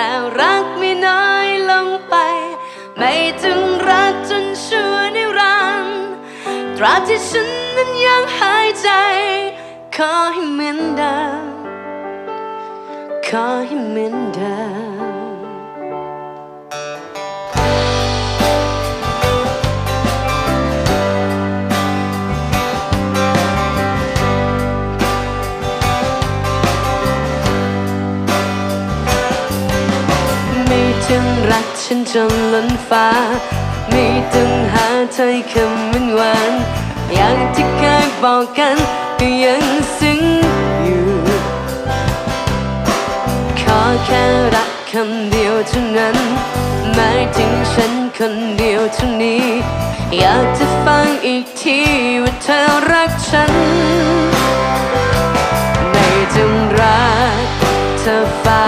แต่รักไม่น้อยลงไป ไม่ถึงรักจนชั่วนิรันดร์ตราบที่ฉันนั้นยังหายใจ ขอให้เหมือนเดิมขอให้เหมือนเดิม ถึงรักฉันจนล้นฟ้า ไม่ต้องหาถ้อยคำมันหวานอย่างที่เคยบอกกันก็ยังซึ้งอยู่ ขอแค่รักคำเดียวเท่านั้นหมายถึงฉันคนเดียวเท่านี้ อยากจะฟังอีกทีว่าเธอรักฉัน ไม่ต้องรักเธอฟ้า